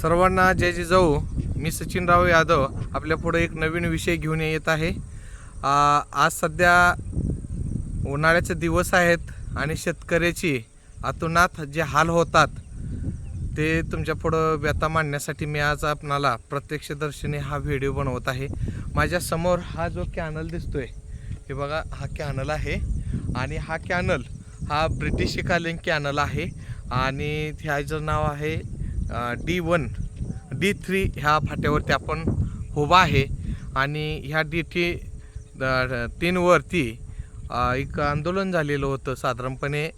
सर्वांना जय जय जाऊ. मी सचिनराव यादव आपल्या पुढे एक नवीन विषय घेऊन येत आहे. आज सध्या उन्हाळ्याचे दिवस आहेत आणि शेतकऱ्याची अतुनात जे हाल होतात ते तुमच्या पुढं व्यथा मांडण्यासाठी मी आज आपणाला प्रत्यक्षदर्शनी हा व्हिडिओ बनवत आहे. माझ्यासमोर हा जो कॅनल दिसतोय हे बघा हा कॅनल आहे आणि हा कॅनल हा ब्रिटिशकालीन कॅनल आहे आणि ह्याचं नाव आहे डी वन डी थ्री ह्या फाट्यावरती आपण उभा आहे. आणि ह्या डी टी तीनवरती एक आंदोलन झालेलं होतं साधारणपणे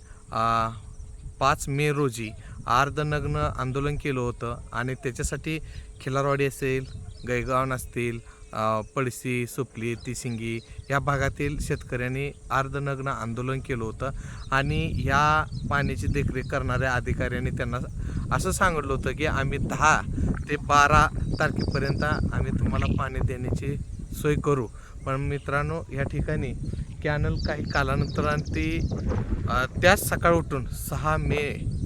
पाच मे रोजी. अर्धनग्न आंदोलन केलं होतं. आणि त्याच्यासाठी खिलारवाडी असेल गैगावन असतील पडसी सुपली तिसिंगी या भागातील शेतकऱ्यांनी अर्धनग्न आंदोलन केलं होतं. आणि ह्या पाण्याची देखरेख करणाऱ्या अधिकाऱ्यांनी त्यांना असं सांगितलं होतं की आम्ही दहा ते बारा तारखेपर्यंत आम्ही तुम्हाला पाणी देण्याची सोय करू. पण मित्रांनो या ठिकाणी कॅनल काही कालानंतराने ती त्याच सकाळ उठून सहा मे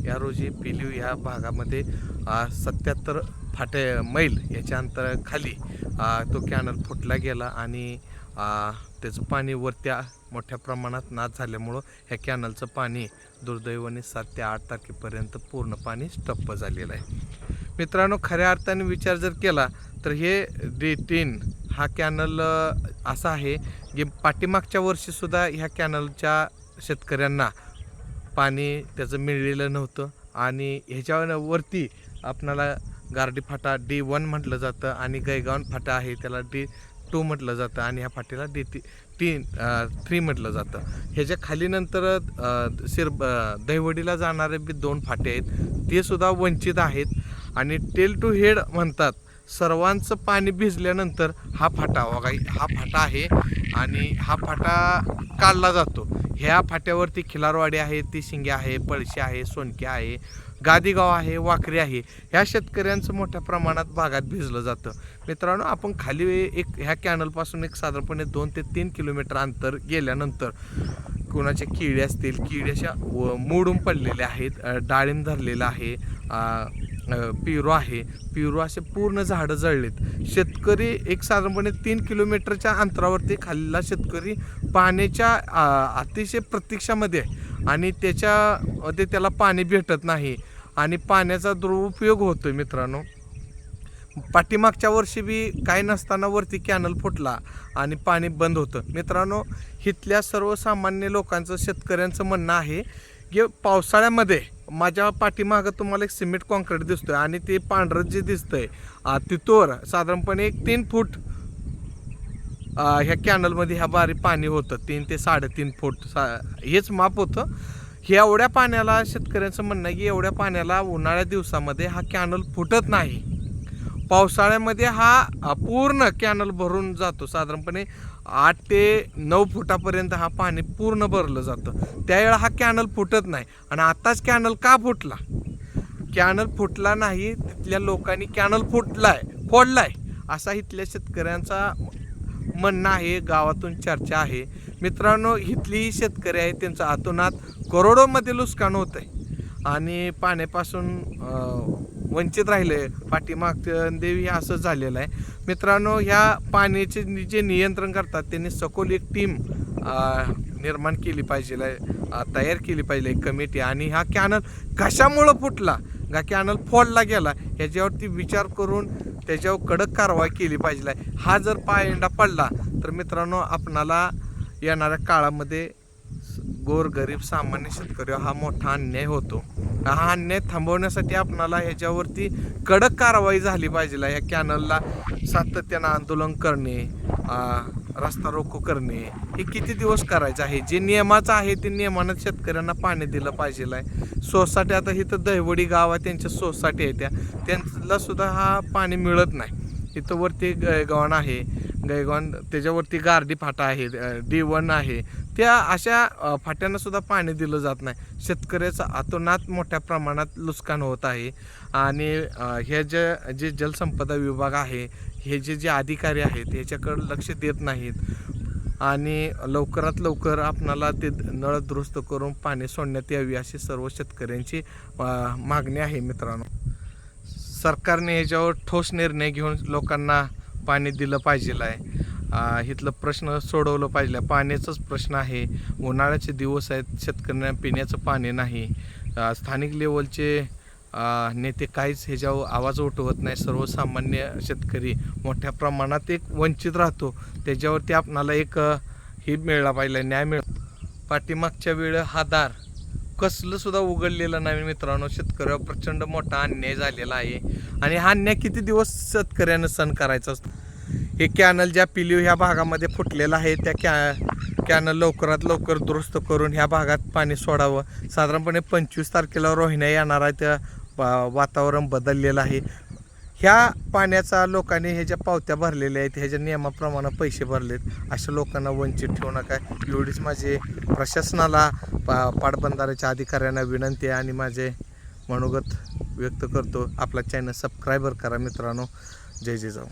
या रोजी पिलीव या भागामध्ये सत्याहत्तर फाटे मैल याच्या अंतराखाली तो कॅनल फुटला गेला आणि त्याचं पाणी वरत्या मोठ्या प्रमाणात नाश झाल्यामुळं ह्या कॅनलचं पाणी दुर्दैवाने सात ते आठ तारखेपर्यंत पूर्ण पाणी स्टप्प झालेलं आहे. मित्रांनो खऱ्या अर्थाने विचार जर केला तर हे डी टेन हा कॅनल असा आहे की पाठीमागच्या वर्षीसुद्धा ह्या कॅनलच्या शेतकऱ्यांना पाणी त्याचं मिळलेलं नव्हतं आणि ह्याच्यावरती आपणाला गारडी फाटा डी वन म्हटलं जातं आणि गैगावन फाटा आहे त्याला डी टू म्हटलं जातं आणि ह्या फाटीला डी टी टी थ्री म्हटलं जातं. ह्याच्या खाली नंतर अ, शिर दहिवडीला जाणारे बी दोन फाटे आहेत. ते सुद्धा वंचित आहेत. आणि टेल टू हेड म्हणतात सर्वांचं पाणी भिजल्यानंतर हा फाटा बघा हा फाटा आहे आणि हा फाटा काढला जातो. ह्या फाट्यावरती खिलारवाडी आहे ती शिंगे आहे पळशी आहे सोनके आहे गादीगाव आहे वाकरी आहे ह्या शेतकऱ्यांचं मोठ्या प्रमाणात भागात भिजलं जातं. मित्रांनो आपण खाली एक ह्या कॅनलपासून एक साधारणपणे दोन ते तीन किलोमीटर अंतर गेल्यानंतर कोणाच्या किडी असतील किडी अशा व- मोडून पडलेल्या आहेत डाळिंब धरलेलं आहे अ, पिरू आहे. पिरू असे पूर्ण झाडं जळलेत. शेतकरी एक साधारणपणे तीन किलोमीटरच्या अंतरावरती खाल्लेला शेतकरी पाण्याच्या अतिशय प्रतीक्षामध्ये आहे. आणि त्याच्यामध्ये त्याला पाणी भेटत नाही. आणि पाण्याचा दुरुपयोग होतो आहे मित्रांनो. पाठीमागच्या वर्षी बी काय नसताना वरती कॅनल फुटला आणि पाणी बंद होतं. मित्रांनो इथल्या सर्वसामान्य लोकांचं शेतकऱ्यांचं म्हणणं आहे की पावसाळ्यामध्ये माझ्या पाठीमागं तुम्हाला एक सिमेंट कॉन्क्रीट आहे आणि ते पांढरं जे दिसतं आहे तिथवर साधारणपणे एक तीन फूट ह्या कॅनलमध्ये ह्या बारी पाणी होतं. तीन ते साडेतीन फूट सा हेच माप होतं. हे एवढ्या पाण्याला शेतकऱ्यांचं म्हणणं आहे की एवढ्या पाण्याला उन्हाळ्या दिवसामध्ये हा कॅनल फुटत नाही. पावसाळ्यामध्ये हा पूर्ण कॅनल भरून जातो. साधारणपणे आठ ते नऊ फुटापर्यंत हा पाणी पूर्ण भरलं जातं. त्यावेळेला हा कॅनल फुटत नाही. आणि आताच कॅनल का फुटला? कॅनल फुटला नाही तिथल्या लोकांनी कॅनल फुटलाय फोडलाय असा इथल्या शेतकऱ्यांचा म्हणणं आहे गावातून चर्चा आहे. मित्रांनो इथलीही शेतकरी आहे त्यांचं आतोनात करोडोमध्ये नुकसान होत आहे आणि पाण्यापासून वंचित राहिले पाठीमाग देवी असं झालेलं आहे. मित्रांनो ह्या पाण्याचे जे नियंत्रण करतात त्यांनी सखोल एक टीम निर्माण केली पाहिजे तयार केली पाहिजे कमिटी. आणि हा कॅनल कशामुळं फुटला? का कॅनल फोडला गेला ह्याच्यावरती विचार करून त्याच्यावर कडक कारवाई केली पाहिजे हा जर पायंडा पडला तर मित्रांनो आपणाला येणाऱ्या काळामध्ये गोरगरीब सामान्य शेतकरी हा मोठा अन्याय होतो. हा अन्याय थांबवण्यासाठी आपणाला ह्याच्यावरती कडक कारवाई झाली पाहिजे या कॅनलला सातत्यानं आंदोलन करणे रस्ता रोको करणे हे किती दिवस करायचं आहे? जे नियमाचं आहे ते नियमानं शेतकऱ्यांना पाणी दिलं पाहिजे आहे सोसायटी आता इथं दहिवडी गाव आहे त्यांच्या सोसायटी आहे त्या. त्यांना सुद्धा हा पाणी मिळत नाही. इथं वरती गवण आहे. गैगॉन त्याच्यावरती गारडी फाटा आहे डी वन आहे. त्या अशा फाट्यांनासुद्धा फाट्यांना सुद्धा पाणी दिलं जात नाही. शेतकऱ्याचं अतोनात मोठ्या प्रमाणात नुकसान होत आहे. आणि हे जे जे जलसंपदा विभाग आहे हे जे जे अधिकारी आहेत ह्याच्याकडे लक्ष देत नाहीत. आणि लवकरात लवकर आपणाला ते नळ दुरुस्त करून पाणी सोडण्यात यावी अशी सर्व शेतकऱ्यांची मागणी आहे मित्रांनो. सरकारने ह्याच्यावर ठोस निर्णय घेऊन लोकांना पाणी दिलं पाहिजे आहे इथलं प्रश्न सोडवलं पाहिजे. पाण्याचाच प्रश्न आहे. उन्हाळ्याचे दिवस आहेत. शेतकऱ्यांना पिण्याचं पाणी नाही. स्थानिक लेवलचे नेते काहीच ह्याच्यावर आवाज उठवत नाही. सर्वसामान्य शेतकरी मोठ्या प्रमाणात एक वंचित राहतो. त्याच्यावरती आपणाला एक अ, हे मिळला पाहिजे न्याय मिळ पाठीमागच्या वेळ हा दार कसलं सुद्धा उघडलेलं नाही मित्रांनो. शेतकऱ्यावर प्रचंड मोठा अन्याय झालेला आहे. आणि हा अन्याय किती दिवस शेतकऱ्यानं सण करायचा असतो? हे कॅनल ज्या पिलीव ह्या भागामध्ये फुटलेला आहे त्या कॅ कॅनल लवकरात लवकर दुरुस्त करून ह्या भागात पाणी सोडावं. साधारणपणे पंचवीस तारखेला रोहिण्या येणार आहे. त्या वा- वातावरण बदललेलं आहे. ह्या पाण्याचा लोकांनी ह्याच्या पावत्या भरलेल्या आहेत ह्याच्या नियमाप्रमाणे पैसे भरलेत अशा लोकांना वंचित ठेवू नका. एवढीच माझे प्रशासनाला पा पाटबंधाऱ्याच्या अधिकाऱ्यांना विनंती आहे आणि माझे मनोगत व्यक्त करतो. आपला चॅनल सबस्क्रायबर करा मित्रांनो. जय जय जाऊ